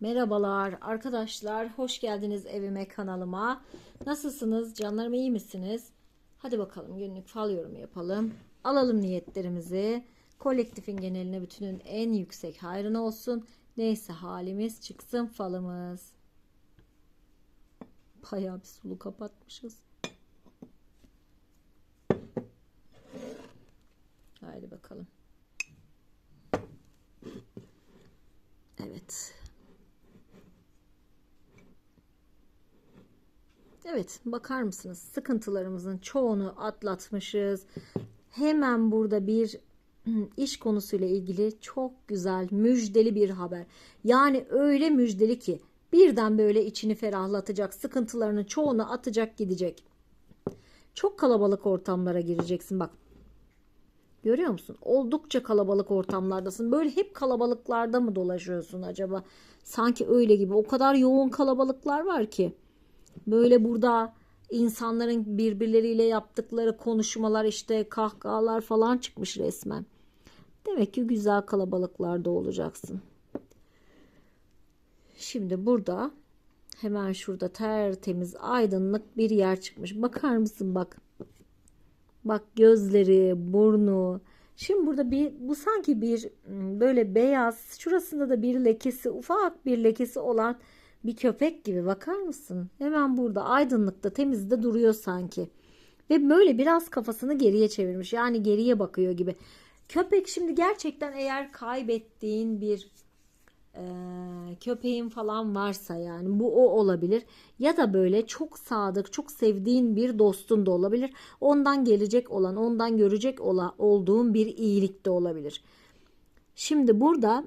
Merhabalar arkadaşlar, hoş geldiniz evime kanalıma. Nasılsınız? Canlarım iyi misiniz? Hadi bakalım günlük fal yorumu yapalım. Alalım niyetlerimizi. Kolektifin geneline bütünün en yüksek hayrına olsun. Neyse halimiz çıksın falımız. Bayağı bir sulu kapatmışız. Haydi bakalım. Evet. Evet, bakar mısınız? Sıkıntılarımızın çoğunu atlatmışız. Hemen burada bir iş konusuyla ilgili çok güzel, müjdeli bir haber. Yani öyle müjdeli ki birden böyle içini ferahlatacak, sıkıntılarının çoğunu atacak gidecek. Çok kalabalık ortamlara gireceksin bak. Görüyor musun? Oldukça kalabalık ortamlardasın. Böyle hep kalabalıklarda mı dolaşıyorsun acaba? Sanki öyle gibi. O kadar yoğun kalabalıklar var ki. Böyle burada insanların birbirleriyle yaptıkları konuşmalar işte kahkahalar falan çıkmış resmen. Demek ki güzel kalabalıklarda olacaksın. Şimdi burada hemen şurada tertemiz aydınlık bir yer çıkmış. Bakar mısın bak. Bak gözleri, burnu. Şimdi burada bir bu sanki bir böyle beyaz, şurasında da bir lekesi, ufak bir lekesi olan bir köpek gibi bakar mısın? Hemen burada aydınlıkta temizde duruyor sanki. Ve böyle biraz kafasını geriye çevirmiş. Yani geriye bakıyor gibi. Köpek şimdi gerçekten eğer kaybettiğin bir e, köpeğin falan varsa yani bu o olabilir. Ya da böyle çok sadık, çok sevdiğin bir dostun da olabilir. Ondan gelecek olan, ondan görecek olan, olduğun bir iyilik de olabilir. Şimdi burada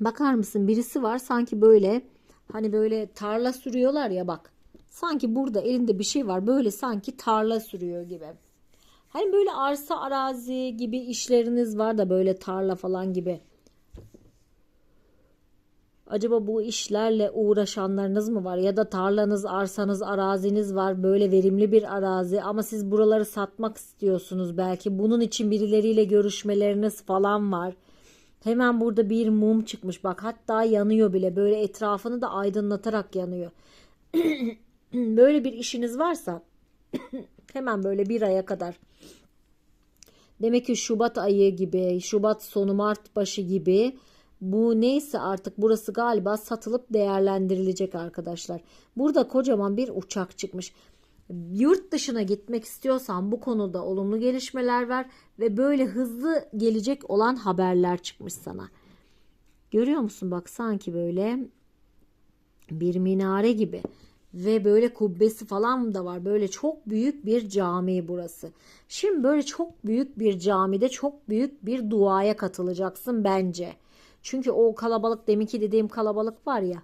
bakar mısın birisi var sanki böyle Hani böyle tarla sürüyorlar ya bak. Sanki burada elinde bir şey var. Böyle sanki tarla sürüyor gibi. Hani böyle arsa arazi gibi işleriniz var da böyle tarla falan gibi. Acaba bu işlerle uğraşanlarınız mı var ya da tarlanız, arsanız, araziniz var böyle verimli bir arazi ama siz buraları satmak istiyorsunuz belki bunun için birileriyle görüşmeleriniz falan var. Hemen burada bir mum çıkmış bak hatta yanıyor bile böyle etrafını da aydınlatarak yanıyor. böyle bir işiniz varsa hemen böyle bir aya kadar demek ki Şubat ayı gibi Şubat sonu Mart başı gibi bu neyse artık burası galiba satılıp değerlendirilecek arkadaşlar. Burada kocaman bir uçak çıkmış. Yurt dışına gitmek istiyorsan bu konuda olumlu gelişmeler ver ve böyle hızlı gelecek olan haberler çıkmış sana. Görüyor musun bak sanki böyle bir minare gibi ve böyle kubbesi falan da var. Böyle çok büyük bir cami burası. Şimdi böyle çok büyük bir camide çok büyük bir duaya katılacaksın bence. Çünkü o kalabalık deminki dediğim kalabalık var ya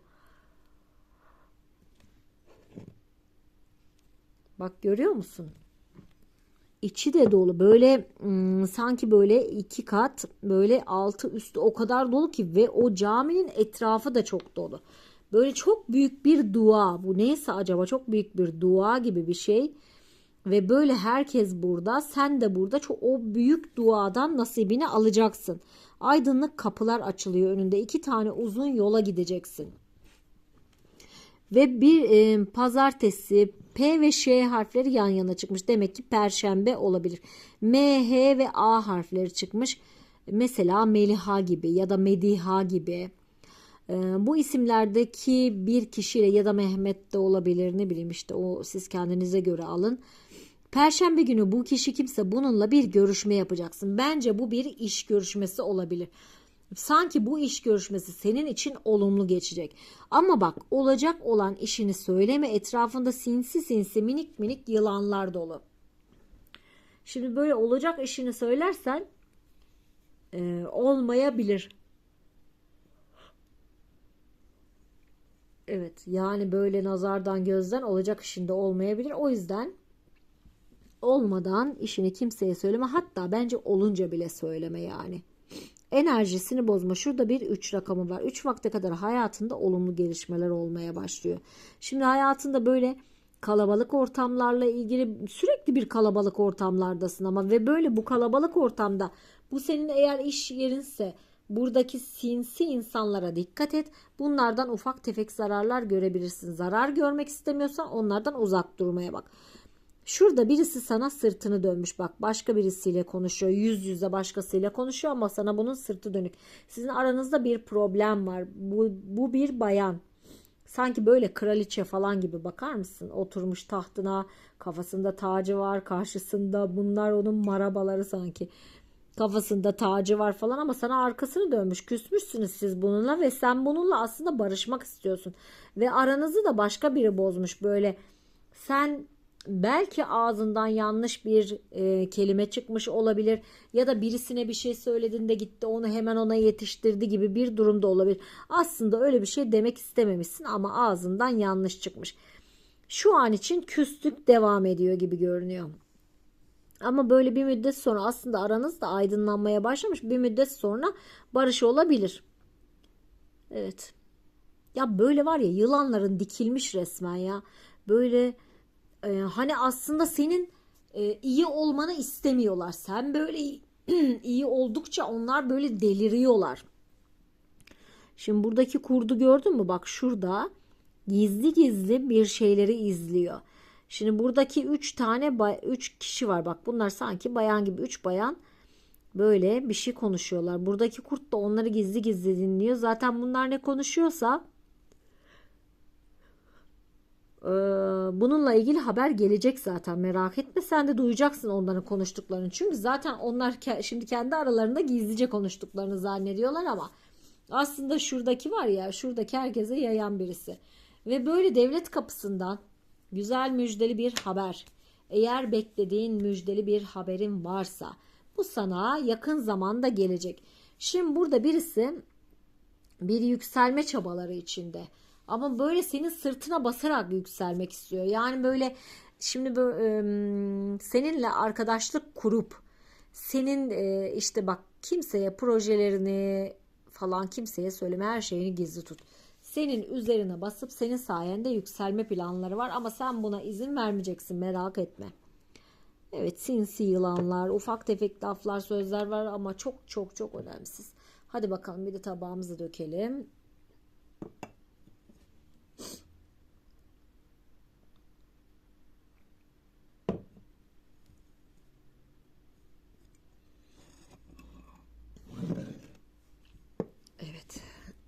Bak görüyor musun? İçi de dolu. Böyle ım, sanki böyle iki kat böyle altı üstü o kadar dolu ki ve o caminin etrafı da çok dolu. Böyle çok büyük bir dua. Bu neyse acaba çok büyük bir dua gibi bir şey. Ve böyle herkes burada. Sen de burada çok o büyük duadan nasibini alacaksın. Aydınlık kapılar açılıyor önünde. iki tane uzun yola gideceksin. Ve bir e, pazartesi P ve Ş harfleri yan yana çıkmış. Demek ki perşembe olabilir. M, H ve A harfleri çıkmış. Mesela Meliha gibi ya da Mediha gibi. E, bu isimlerdeki bir kişiyle ya da Mehmet de olabilir ne bileyim işte o siz kendinize göre alın. Perşembe günü bu kişi kimse bununla bir görüşme yapacaksın. Bence bu bir iş görüşmesi olabilir. Sanki bu iş görüşmesi senin için olumlu geçecek. Ama bak olacak olan işini söyleme etrafında sinsi sinsi minik minik yılanlar dolu. Şimdi böyle olacak işini söylersen e, olmayabilir. Evet yani böyle nazardan gözden olacak işinde olmayabilir. O yüzden olmadan işini kimseye söyleme. Hatta bence olunca bile söyleme yani enerjisini bozma. Şurada bir 3 rakamı var. 3 vakte kadar hayatında olumlu gelişmeler olmaya başlıyor. Şimdi hayatında böyle kalabalık ortamlarla ilgili sürekli bir kalabalık ortamlardasın ama ve böyle bu kalabalık ortamda bu senin eğer iş yerinse Buradaki sinsi insanlara dikkat et. Bunlardan ufak tefek zararlar görebilirsin. Zarar görmek istemiyorsan onlardan uzak durmaya bak. Şurada birisi sana sırtını dönmüş. Bak başka birisiyle konuşuyor. Yüz yüze başkasıyla konuşuyor ama sana bunun sırtı dönük. Sizin aranızda bir problem var. Bu, bu bir bayan. Sanki böyle kraliçe falan gibi bakar mısın? Oturmuş tahtına kafasında tacı var karşısında bunlar onun marabaları sanki. Kafasında tacı var falan ama sana arkasını dönmüş. Küsmüşsünüz siz bununla ve sen bununla aslında barışmak istiyorsun. Ve aranızı da başka biri bozmuş. Böyle sen belki ağzından yanlış bir e, kelime çıkmış olabilir ya da birisine bir şey söylediğinde gitti onu hemen ona yetiştirdi gibi bir durumda olabilir. Aslında öyle bir şey demek istememişsin ama ağzından yanlış çıkmış. Şu an için küslük devam ediyor gibi görünüyor. Ama böyle bir müddet sonra aslında aranız da aydınlanmaya başlamış. Bir müddet sonra barış olabilir. Evet. Ya böyle var ya yılanların dikilmiş resmen ya. Böyle e, hani aslında senin e, iyi olmanı istemiyorlar. Sen böyle iyi oldukça onlar böyle deliriyorlar. Şimdi buradaki kurdu gördün mü? Bak şurada gizli gizli bir şeyleri izliyor. Şimdi buradaki 3 tane 3 kişi var. Bak bunlar sanki bayan gibi 3 bayan böyle bir şey konuşuyorlar. Buradaki kurt da onları gizli gizli dinliyor. Zaten bunlar ne konuşuyorsa bununla ilgili haber gelecek zaten merak etme. Sen de duyacaksın onların konuştuklarını. Çünkü zaten onlar şimdi kendi aralarında gizlice konuştuklarını zannediyorlar ama aslında şuradaki var ya şuradaki herkese yayan birisi. Ve böyle devlet kapısından güzel müjdeli bir haber. Eğer beklediğin müjdeli bir haberin varsa bu sana yakın zamanda gelecek. Şimdi burada birisi bir yükselme çabaları içinde ama böyle senin sırtına basarak yükselmek istiyor. Yani böyle şimdi böyle, seninle arkadaşlık kurup senin işte bak kimseye projelerini falan kimseye söyleme her şeyini gizli tut. Senin üzerine basıp senin sayende yükselme planları var ama sen buna izin vermeyeceksin merak etme. Evet sinsi yılanlar, ufak tefek laflar, sözler var ama çok çok çok önemsiz. Hadi bakalım bir de tabağımızı dökelim.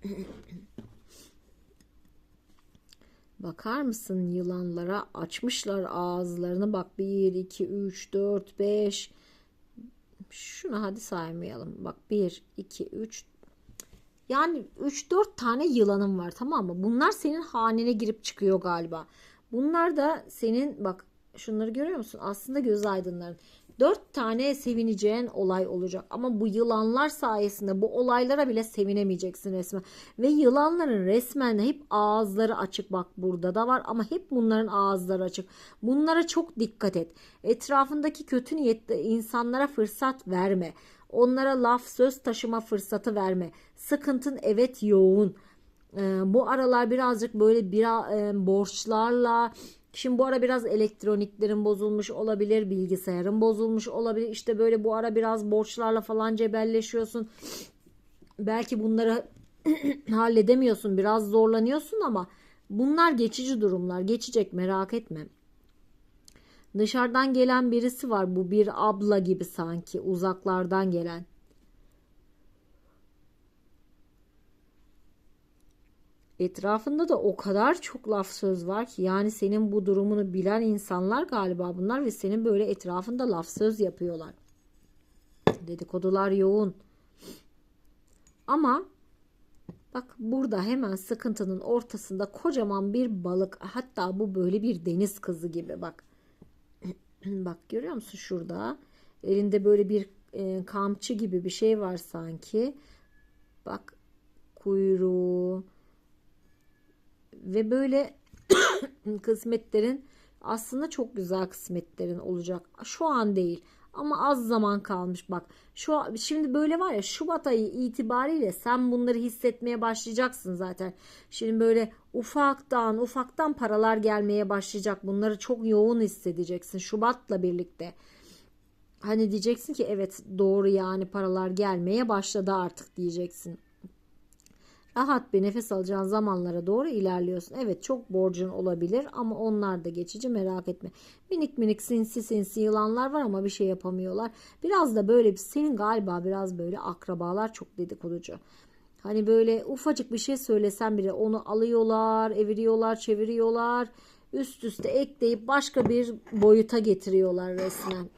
Bakar mısın yılanlara açmışlar ağızlarını bak 1 2 3 4 5 şunu hadi saymayalım bak 1 2 3 yani 3-4 tane yılanım var tamam mı? Bunlar senin hanene girip çıkıyor galiba. Bunlar da senin bak şunları görüyor musun? Aslında göz aydınların. Dört tane sevineceğin olay olacak. Ama bu yılanlar sayesinde bu olaylara bile sevinemeyeceksin resmen. Ve yılanların resmen hep ağızları açık. Bak burada da var ama hep bunların ağızları açık. Bunlara çok dikkat et. Etrafındaki kötü niyetli insanlara fırsat verme. Onlara laf söz taşıma fırsatı verme. Sıkıntın evet yoğun. Ee, bu aralar birazcık böyle bir e, borçlarla Şimdi bu ara biraz elektroniklerin bozulmuş olabilir, bilgisayarın bozulmuş olabilir. İşte böyle bu ara biraz borçlarla falan cebelleşiyorsun. Belki bunları halledemiyorsun, biraz zorlanıyorsun ama bunlar geçici durumlar. Geçecek merak etme. Dışarıdan gelen birisi var. Bu bir abla gibi sanki uzaklardan gelen. Etrafında da o kadar çok laf söz var ki yani senin bu durumunu bilen insanlar galiba bunlar ve senin böyle etrafında laf söz yapıyorlar. Dedikodular yoğun. Ama bak burada hemen sıkıntının ortasında kocaman bir balık hatta bu böyle bir deniz kızı gibi bak. bak görüyor musun şurada? Elinde böyle bir e, kamçı gibi bir şey var sanki. Bak kuyruğu ve böyle kısmetlerin aslında çok güzel kısmetlerin olacak. Şu an değil ama az zaman kalmış bak. Şu şimdi böyle var ya Şubat ayı itibariyle sen bunları hissetmeye başlayacaksın zaten. Şimdi böyle ufaktan ufaktan paralar gelmeye başlayacak. Bunları çok yoğun hissedeceksin Şubat'la birlikte. Hani diyeceksin ki evet doğru yani paralar gelmeye başladı artık diyeceksin. Rahat bir nefes alacağın zamanlara doğru ilerliyorsun. Evet çok borcun olabilir ama onlar da geçici merak etme. Minik minik sinsi sinsi yılanlar var ama bir şey yapamıyorlar. Biraz da böyle senin galiba biraz böyle akrabalar çok dedikoducu. Hani böyle ufacık bir şey söylesen bile onu alıyorlar, eviriyorlar, çeviriyorlar. Üst üste ekleyip başka bir boyuta getiriyorlar resmen.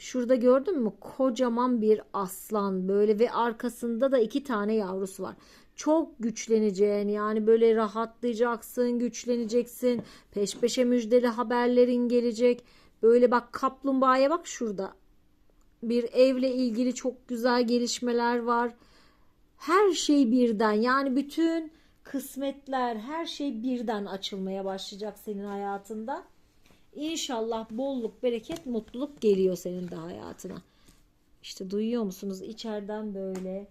Şurada gördün mü? Kocaman bir aslan böyle ve arkasında da iki tane yavrusu var. Çok güçleneceğin yani böyle rahatlayacaksın, güçleneceksin. Peş peşe müjdeli haberlerin gelecek. Böyle bak kaplumbağaya bak şurada. Bir evle ilgili çok güzel gelişmeler var. Her şey birden yani bütün kısmetler her şey birden açılmaya başlayacak senin hayatında. İnşallah bolluk, bereket, mutluluk geliyor senin de hayatına. İşte duyuyor musunuz? İçeriden böyle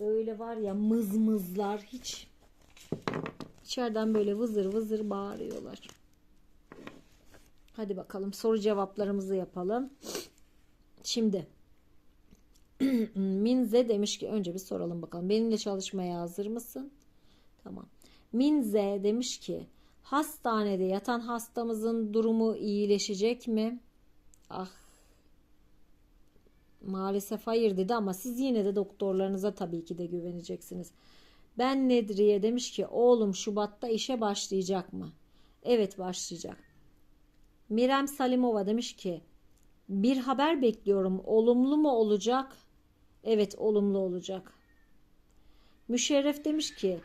böyle var ya mızmızlar hiç içeriden böyle vızır vızır bağırıyorlar. Hadi bakalım soru cevaplarımızı yapalım. Şimdi Minze demiş ki önce bir soralım bakalım. Benimle çalışmaya hazır mısın? Tamam. Minze demiş ki hastanede yatan hastamızın durumu iyileşecek mi? Ah. Maalesef hayır dedi ama siz yine de doktorlarınıza tabii ki de güveneceksiniz. Ben Nedriye demiş ki oğlum Şubat'ta işe başlayacak mı? Evet başlayacak. Mirem Salimova demiş ki bir haber bekliyorum. Olumlu mu olacak? Evet olumlu olacak. Müşerref demiş ki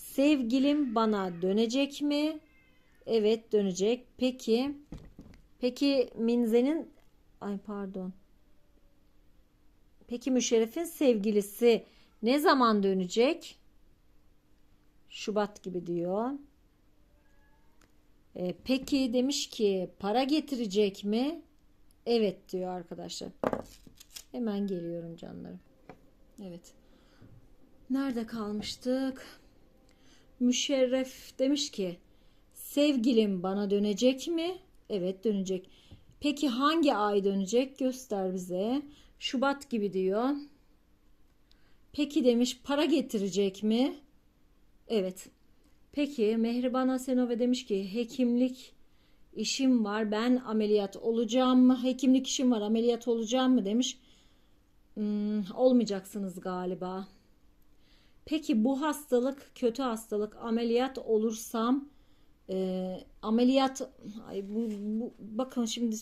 sevgilim bana dönecek mi? Evet dönecek. Peki peki Minze'nin ay pardon. Peki Müşerref'in sevgilisi ne zaman dönecek? Şubat gibi diyor. E, peki demiş ki para getirecek mi? Evet diyor arkadaşlar. Hemen geliyorum canlarım. Evet. Nerede kalmıştık? Müşerref demiş ki sevgilim bana dönecek mi? Evet dönecek. Peki hangi ay dönecek? Göster bize. Şubat gibi diyor. Peki demiş para getirecek mi? Evet. Peki Mehriban Hasenove demiş ki hekimlik işim var ben ameliyat olacağım mı? Hekimlik işim var ameliyat olacağım mı demiş. Hmm, olmayacaksınız galiba. Peki bu hastalık kötü hastalık ameliyat olursam e, ameliyat ay bu, bu bakın şimdi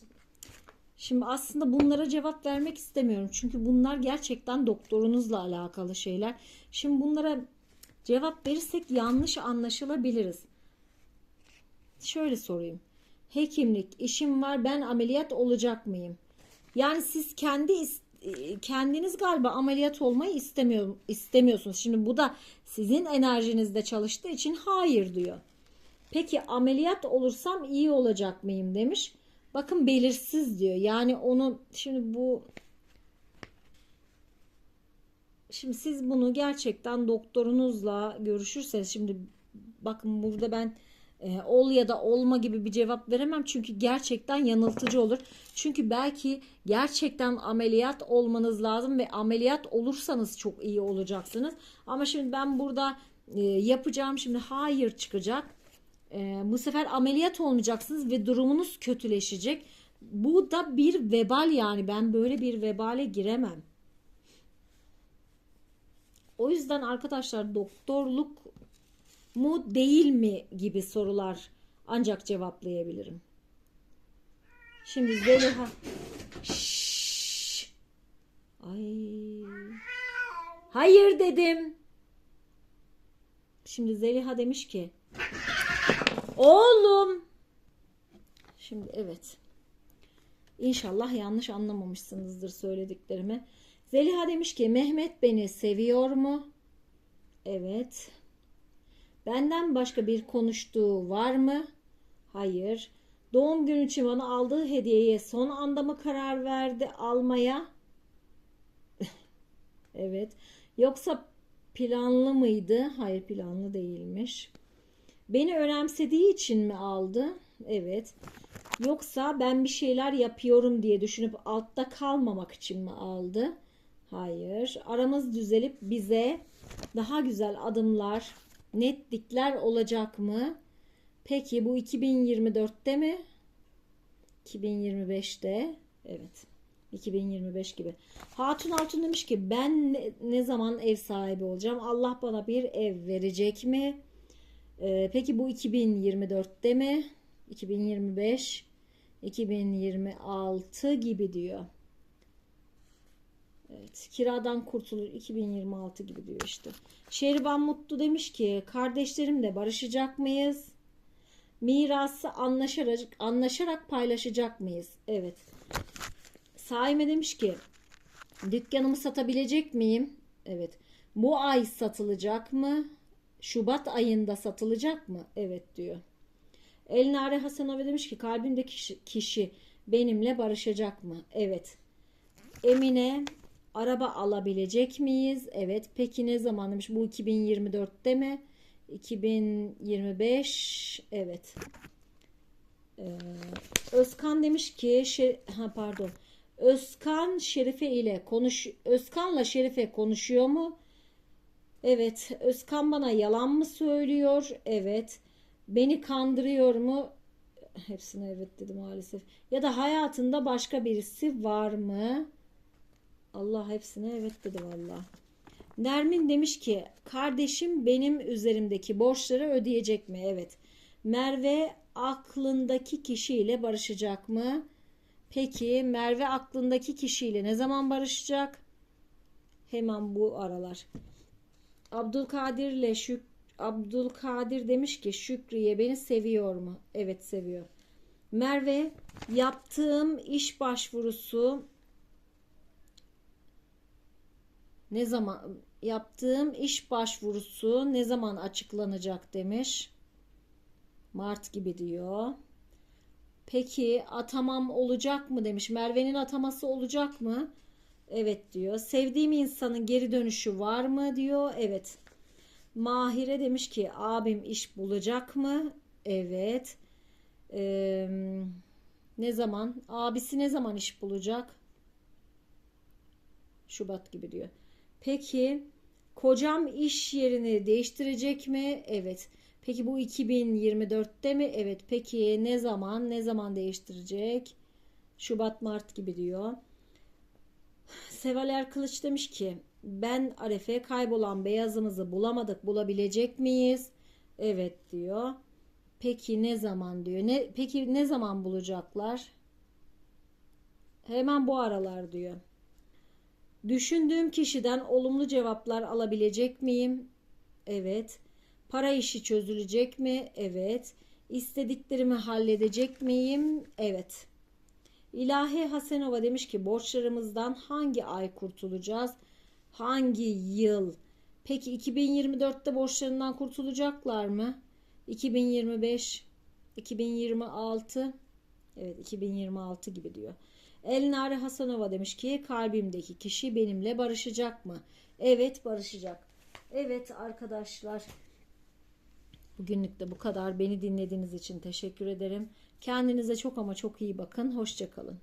şimdi aslında bunlara cevap vermek istemiyorum. Çünkü bunlar gerçekten doktorunuzla alakalı şeyler. Şimdi bunlara cevap verirsek yanlış anlaşılabiliriz. Şöyle sorayım. Hekimlik işim var ben ameliyat olacak mıyım? Yani siz kendi kendiniz galiba ameliyat olmayı istemiyor, istemiyorsunuz. Şimdi bu da sizin enerjinizde çalıştığı için hayır diyor. Peki ameliyat olursam iyi olacak mıyım demiş. Bakın belirsiz diyor. Yani onu şimdi bu şimdi siz bunu gerçekten doktorunuzla görüşürseniz şimdi bakın burada ben e, ol ya da olma gibi bir cevap veremem çünkü gerçekten yanıltıcı olur. Çünkü belki gerçekten ameliyat olmanız lazım ve ameliyat olursanız çok iyi olacaksınız. Ama şimdi ben burada e, yapacağım şimdi hayır çıkacak. E, bu sefer ameliyat olmayacaksınız ve durumunuz kötüleşecek. Bu da bir vebal yani ben böyle bir vebale giremem. O yüzden arkadaşlar doktorluk mu değil mi gibi sorular ancak cevaplayabilirim. Şimdi Zeliha Şşş. Ay. Hayır dedim. Şimdi Zeliha demiş ki Oğlum. Şimdi evet. İnşallah yanlış anlamamışsınızdır söylediklerimi. Zeliha demiş ki Mehmet beni seviyor mu? Evet. Benden başka bir konuştuğu var mı? Hayır. Doğum günü için bana aldığı hediyeye son anda mı karar verdi almaya? evet. Yoksa planlı mıydı? Hayır planlı değilmiş. Beni önemsediği için mi aldı? Evet. Yoksa ben bir şeyler yapıyorum diye düşünüp altta kalmamak için mi aldı? Hayır. Aramız düzelip bize daha güzel adımlar, netlikler olacak mı? Peki bu 2024'te mi? 2025'te. Evet. 2025 gibi. Hatun Hatun demiş ki ben ne, ne zaman ev sahibi olacağım? Allah bana bir ev verecek mi? Ee, peki bu 2024'te mi? 2025, 2026 gibi diyor. Evet, kiradan kurtulur 2026 gibi diyor işte. Şehriban Mutlu demiş ki kardeşlerimle barışacak mıyız? Mirası anlaşarak, anlaşarak paylaşacak mıyız? Evet. Saime demiş ki dükkanımı satabilecek miyim? Evet. Bu ay satılacak mı? Şubat ayında satılacak mı? Evet diyor. Elnare Hasanova demiş ki kalbimdeki kişi, kişi benimle barışacak mı? Evet. Emine araba alabilecek miyiz? Evet. Peki ne zaman demiş? Bu 2024'te mi? 2025 evet. Ee, Özkan demiş ki şey, ha pardon. Özkan Şerife ile konuş Özkan'la Şerife konuşuyor mu? Evet. Özkan bana yalan mı söylüyor? Evet. Beni kandırıyor mu? Hepsine evet dedi maalesef. Ya da hayatında başka birisi var mı? Allah hepsine evet dedi valla. Nermin demiş ki kardeşim benim üzerimdeki borçları ödeyecek mi? Evet. Merve aklındaki kişiyle barışacak mı? Peki Merve aklındaki kişiyle ne zaman barışacak? Hemen bu aralar. Abdülkadir ile Şük Abdülkadir demiş ki Şükriye beni seviyor mu? Evet seviyor. Merve yaptığım iş başvurusu ne zaman yaptığım iş başvurusu ne zaman açıklanacak demiş. Mart gibi diyor. Peki atamam olacak mı demiş. Merve'nin ataması olacak mı? Evet diyor. Sevdiğim insanın geri dönüşü var mı diyor. Evet. Mahire demiş ki abim iş bulacak mı? Evet. Ee, ne zaman? Abisi ne zaman iş bulacak? Şubat gibi diyor. Peki kocam iş yerini değiştirecek mi? Evet. Peki bu 2024'te mi? Evet. Peki ne zaman? Ne zaman değiştirecek? Şubat Mart gibi diyor. Sevaler Kılıç demiş ki ben Arefe kaybolan beyazımızı bulamadık bulabilecek miyiz? Evet diyor. Peki ne zaman diyor. Ne peki ne zaman bulacaklar? Hemen bu aralar diyor. Düşündüğüm kişiden olumlu cevaplar alabilecek miyim? Evet. Para işi çözülecek mi? Evet. İstediklerimi halledecek miyim? Evet. İlahi Hasenova demiş ki borçlarımızdan hangi ay kurtulacağız? Hangi yıl? Peki 2024'te borçlarından kurtulacaklar mı? 2025, 2026, evet 2026 gibi diyor. Elnare Hasanova demiş ki kalbimdeki kişi benimle barışacak mı? Evet barışacak. Evet arkadaşlar bugünlük de bu kadar. Beni dinlediğiniz için teşekkür ederim. Kendinize çok ama çok iyi bakın. Hoşçakalın.